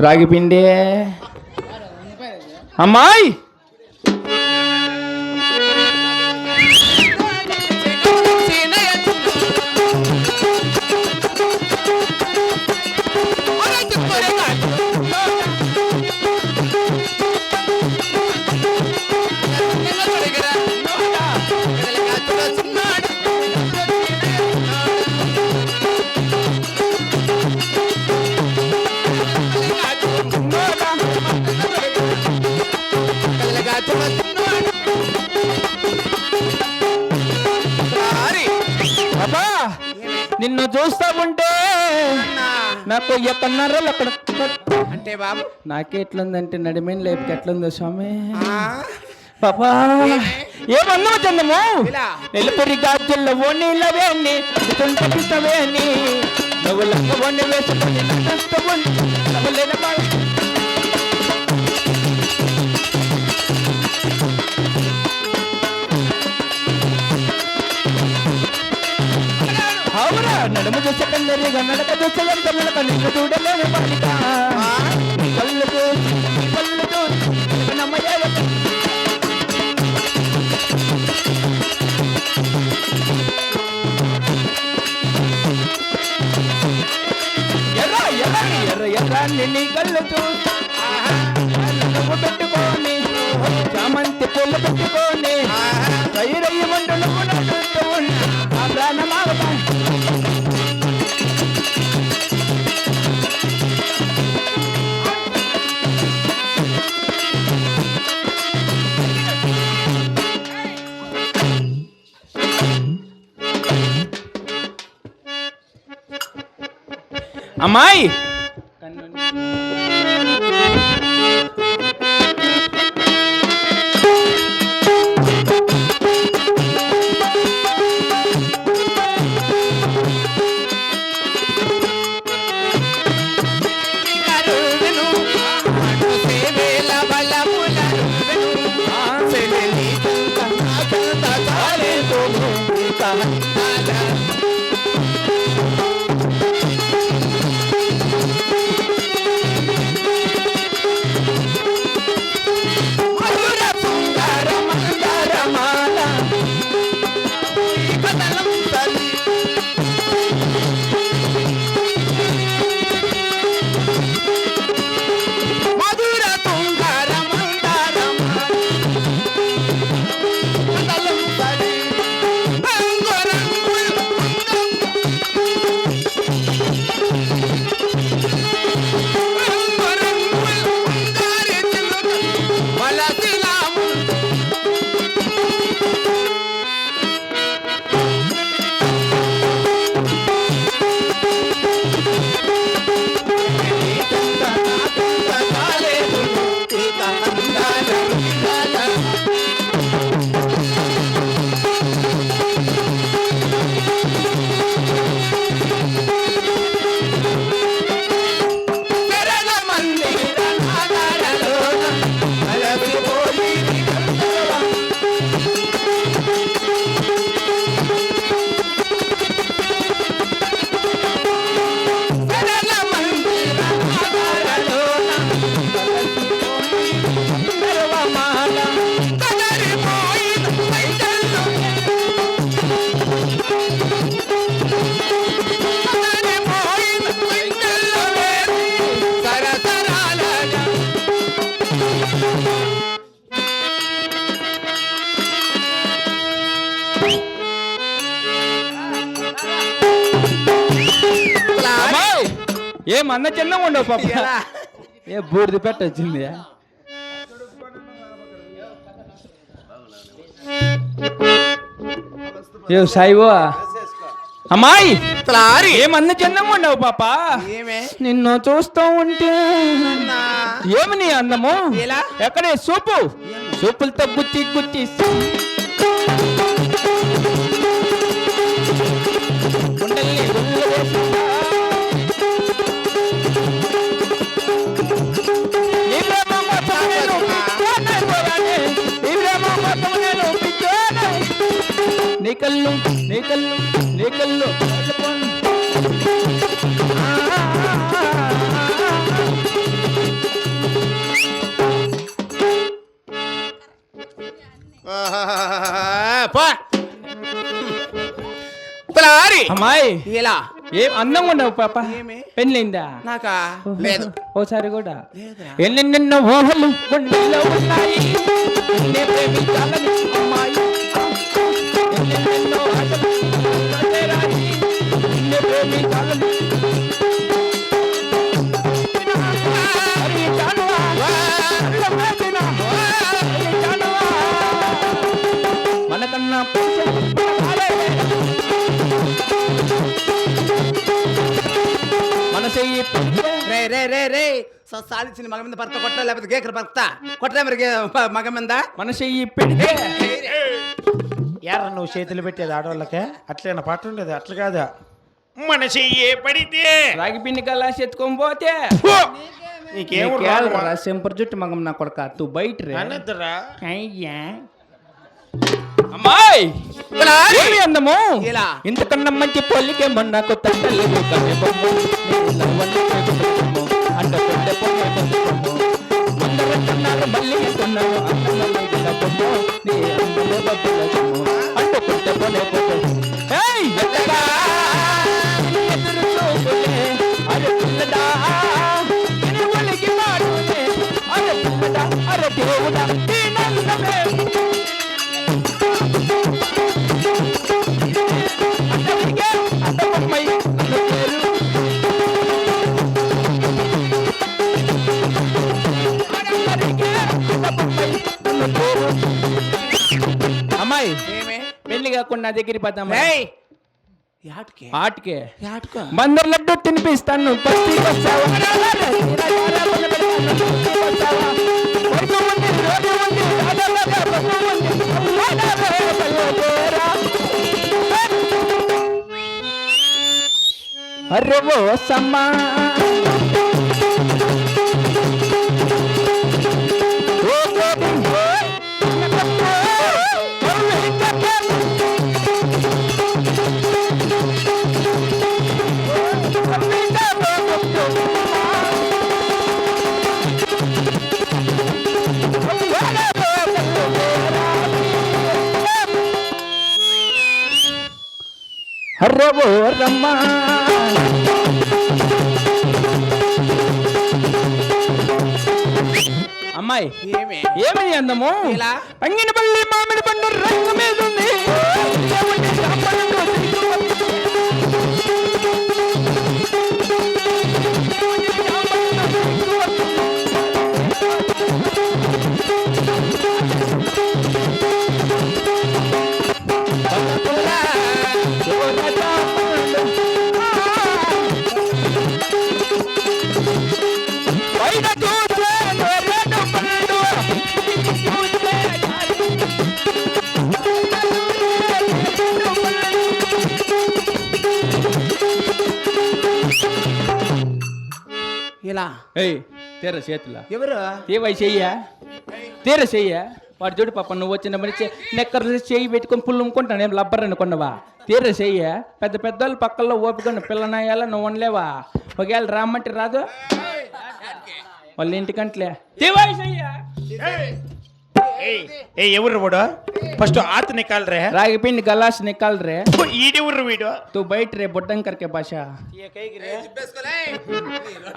రాగిపిండి అమ్మాయి! చూస్తా ఉంటే నాకు ఎక్కడున్నారో అక్కడ అంటే బాబు. నాకే ఎట్లుందంటే నడిమేని లేపుకి ఎట్లుందో స్వామి. పాపా ఏమన్నా చందము. నెలపరి గాజుల్లో తుంటపిస్తవేని నువ్వు లంగ వండి వేసుకొని నష్టపోని నవ్వలేని నడుము చూసే కందరిగా నడక చూసే ఎంత నడక నిన్ను చూడలేని బాలిక. కళ్ళు చూసి నీ కళ్ళు చూసి నమ్మయ్య ఎర్ర ఎర్ర ఎర్ర ఎర్ర నీ కళ్ళు చూసి. పెట్టుకొని చామంతి పూలు పెట్టుకొని. రయ్యి రయ్యి వండు అమ్మాయి! ఏం అన్న చిన్నగా ఉండవు పాప? ఏ బూడిద పెట్ట వచ్చింది. ఏ సాయివో అమ్మాయి తలారి ఏం అన్న చిన్నగా ఉండవు పాప. నిన్ను చూస్తూ ఉంటే. ఏమి నీ అందము? ఎలా? ఎక్కడే సూపు? సూపులతో గుత్తి గుత్తి కళ్ళు నీ కళ్ళు నీ కళ్ళు పో తలారి! అమ్మాయి! ఎలా? ఏం అందంగా ఉండవు పాప? పెళ్ళైందా? నాకా? లేదు. ఓసారి కూడా. ఎన్నెన్నెన్నో ఊహలు గుండెల్లో ఉన్నాయి. మనకన్నా. మన చెయ్యి రే రే రే రే. సో సాధించిన మగ మీద భర్త కొట్ట లేకపోతే గేకర భర్త? కొట్టలే మరి మగ మీద? మన చెయ్యి ఎర్ర నువ్వు చేతులు పెట్టేది ఆడవాళ్ళకే? అట్లేనా పాట ఉండేది అట్లా కాదా? మనసి ఏ పడితే? రాగి పిండి కల్లాసి ఎత్తుకొని పోతే? నీకేం సింపర్ జుట్టు మగం నా కొడక తు బయట అనద్దురా అయ్యా. అమ్మాయి! తలారి ఏమి అందము. ఇలా. ఇంతకన్నా మంచి పొల్లికే అంట అందరూ మళ్ళీ కొన్నాను అంట అందమమ్మై నన్ను పేరు అమ్మాయి ఏమే? పెళ్ళి కాకుండా నా దగ్గరికి పోతాం రేయ్ యాట్కే ఆటకే బందర్ లడ్డు తినిపిస్తాను వస్తావా? తీరా ఓ రమ్మా. అమ్మాయి ఏమే? అందము? ఇలా? అంగిన పల్లి మామిడి పండు రంగు మీద ఉంది. ఇలా. ఏయ్ తీర చేతుల? ఎవరు? తీవై చెయ్య? తీర చెయ్య? వాడు చూడు పాప నువ్వు వచ్చిన మనిషి నెక్కర్ చెయ్యి పెట్టుకొని పుల్లు అమ్ముకుంటాను. ఏం లబ్బర్ అనుకున్నావా తీర చెయ్య? పెద్ద పెద్దోళ్ళు పక్కల్లో ఓపిక పిల్లనాయాల నువ్వు ఉండలేవా ఒకవేళ రామ్మంటే రాదు. వాళ్ళ ఇంటికంట్లే. తీవై చెయ్య? ಏ ಎವ್ರು ಬಿಡು. ಫಸ್ಟ್ ಆತ ನಿಕಾಲ್ರೆ. ರಾಗಿ ಪಿಂಡ್ ಗಲಾಸ್ ನಿಕಾಲ್ರೆ. ಈಡಿವ್ರು ವೀಡು ತು ಬೈಟ್ರೆ ಬೊಡ್ಡಂಕರ್ಕೆ ಭಾಷಾ.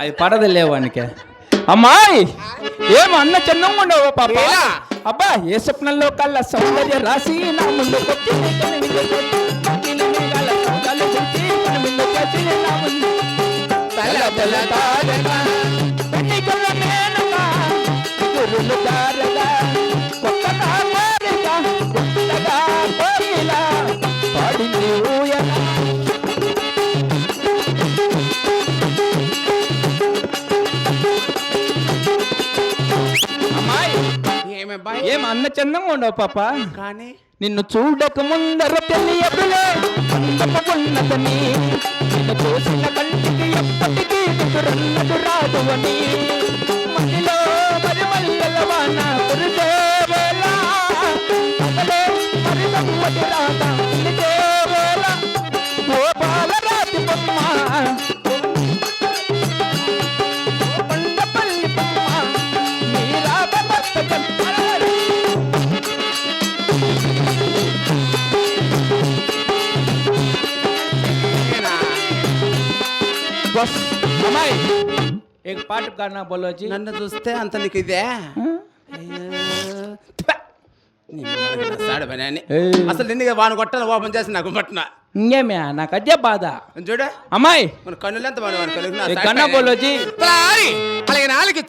అది పడదలేవు వానికి అమ్మాయి ఏం అన్న చిన్నంగా ఉండవు పాప అబ్బా ఏ స్వప్నంలో కల్లా సౌందర్య రాసి నా ముందు తల ఏం అన్న చందంగా ఉండవు పాప. కానీ? నిన్ను చూడక ముందర తెలియదులే అందమున్నదని నిన్ను చూసిన కంటికి ఎప్పటికీ రాదు అని. మదిలో ಬಸ್ ಅಮ್ಮಾಯಿ ಈಗ ಪಾಠ ಗಾನ ಬಲೋಜಿ ನನ್ನ ದೋಸ್ತೆ ಅಂತ ನಿಕ್ಕಿದೆ అసలు నిన్న వాను కొట్టాలి ఓపెన్ చేసి నాకు పట్టిన. ఇంకేమే నాకు అదే బాధ. చూడ. అమ్మాయి. మన కన్నులు ఎంత మన కన్ను బోలోచి అలాగే నాలుగు